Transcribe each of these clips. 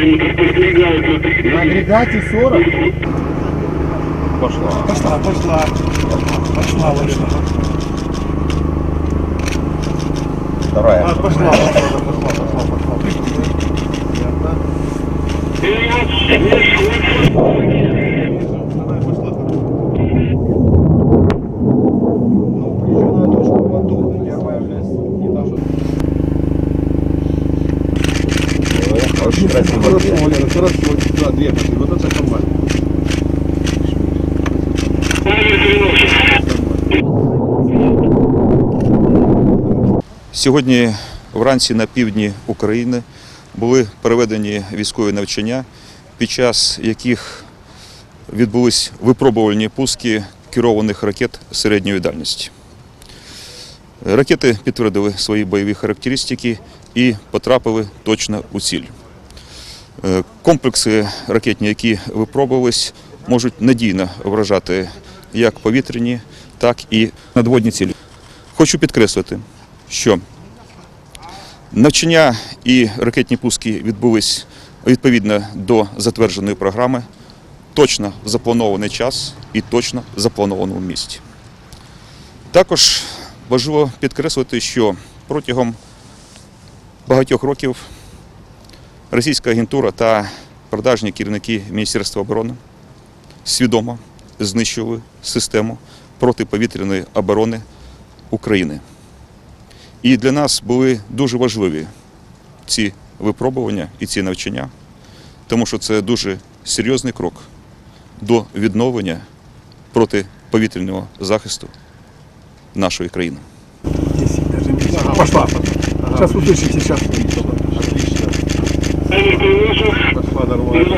На агрегате 40. Пошла. Пошла, пошла. Пошла, пошла. Вторая. А, пошла, пошла, пошла, пошла, пошла. Очень красиво. Хорошо, Валера, хорошо. Да, две пошли. Вот это нормально. Сьогодні вранці на півдні України були проведені військові навчання, під час яких відбулись випробувальні пуски керованих ракет середньої дальності. Ракети підтвердили свої бойові характеристики і потрапили точно у ціль. Е, Комплекси ракетні, які випробувались, можуть надійно вражати як повітряні, так і надводні цілі. Хочу підкреслити, що навчання і ракетні пуски відбулись відповідно до затвердженої програми, точно в запланований час і точно в запланованому місці. Також важливо підкреслити, що протягом багатьох років російська агентура та продажні керівники Міністерства оборони свідомо знищували систему протиповітряної оборони України. І для нас були дуже важливі ці випробування і ці навчання, тому що це дуже серйозний крок до відновлення протиповітряного захисту нашої країни. Пошла. Сейчас услышите, сейчас. Нормально.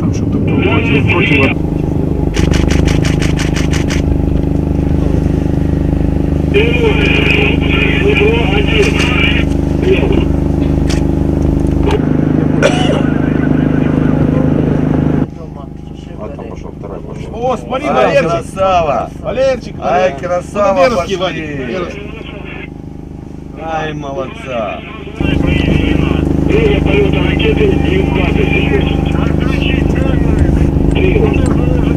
Там что-то против. А там пошел. О, смотри, Ай, Валерчик. красава! Валерчик, Ай, красава Валерский, пошли. Валерский. Ай, молодца! Buyurun, buyurun, hareket edin.